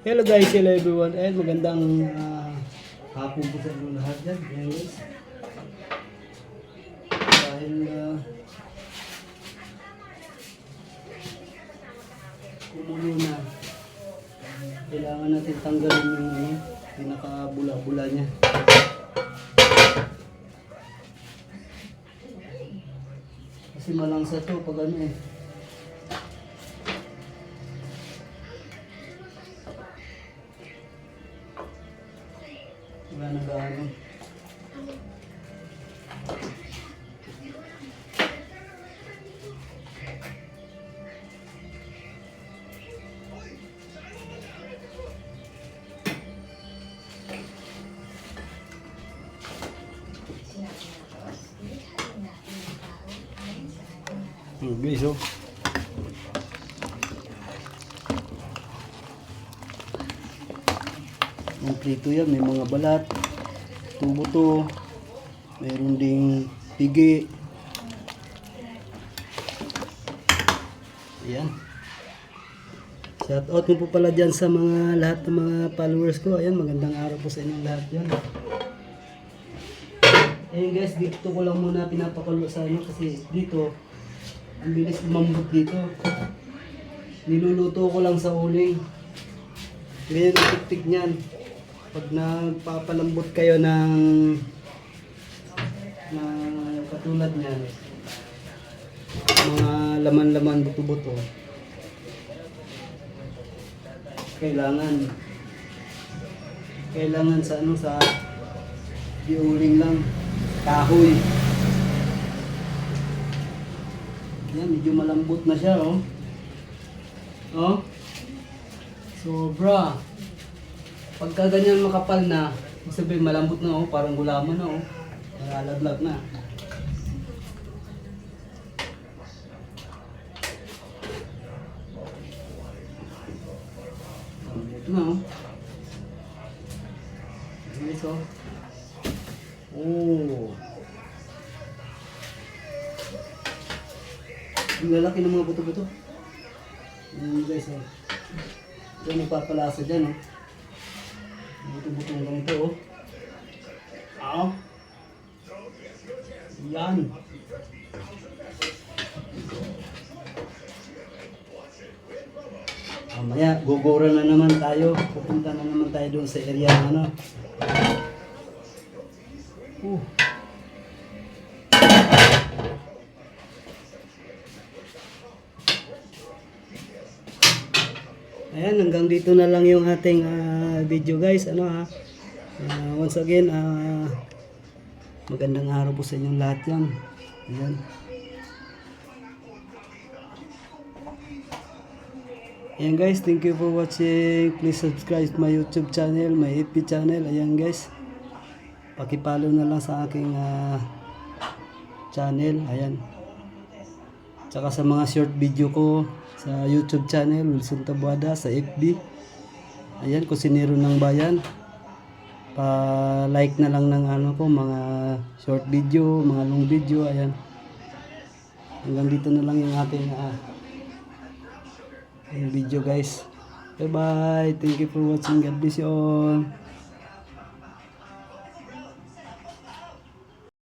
Hello guys, hello everyone. And magandang ah, hapon po sa inyo lahat dyan. Guys. Dahil uh, kumulo na. Kailangan natin tanggalin yung ano, pinaka-bula-bula niya. Kasi malangsa to pag ano eh. Gaano. Hmm, guys, oh. Yung prito yan, may mga balat, tubo to, mayroon ding pigi. Ayan. Shout out mo po pala dyan sa mga lahat ng mga followers ko. Ayan, magandang araw po sa inyong lahat dyan. Ayun guys, dito ko lang muna pinapakulo sa ano kasi dito, ang bilis lumambot dito. Niluluto ko lang sa uling. Ganyan ang tiktik niyan. Pag nagpapalambot kayo ng na katulad niyan, mga laman-laman buto-buto, kailangan kailangan sa ano sa diuling lang kahoy. Yan medyo malambot na siya oh. Oh? Sobra pagka ganyan makapal na sabihin malambot na oh parang gulaman na oh nalalaglag na Malambot na oh Guys, oh. Oh. Ang lalaki ng mga buto-buto. Ayan guys, oh. Ito nagpapalasa dyan, oh. Buto-buto lang ito, oh. Ah. Yan. Mamaya, gugura na naman tayo. Pupunta na naman tayo doon sa area ng ano. Uh. Ayan, hanggang dito na lang yung ating video guys. Ano ha? Ah, once again, ah, magandang araw po sa inyong lahat yan. Ayan. Ayan guys, thank you for watching. Please subscribe my YouTube channel, my FB channel. Ayan guys. Pakipalo na lang sa aking ah, channel. Ayan. Tsaka sa mga short video ko sa YouTube channel, Wilson Tabuada, sa FB. Ayan, kusinero ng bayan. Pa-like na lang ng ano ko, mga short video, mga long video. Ayan. Hanggang dito na lang yung ating ah, yung video guys. Bye bye. Thank you for watching. God bless you all.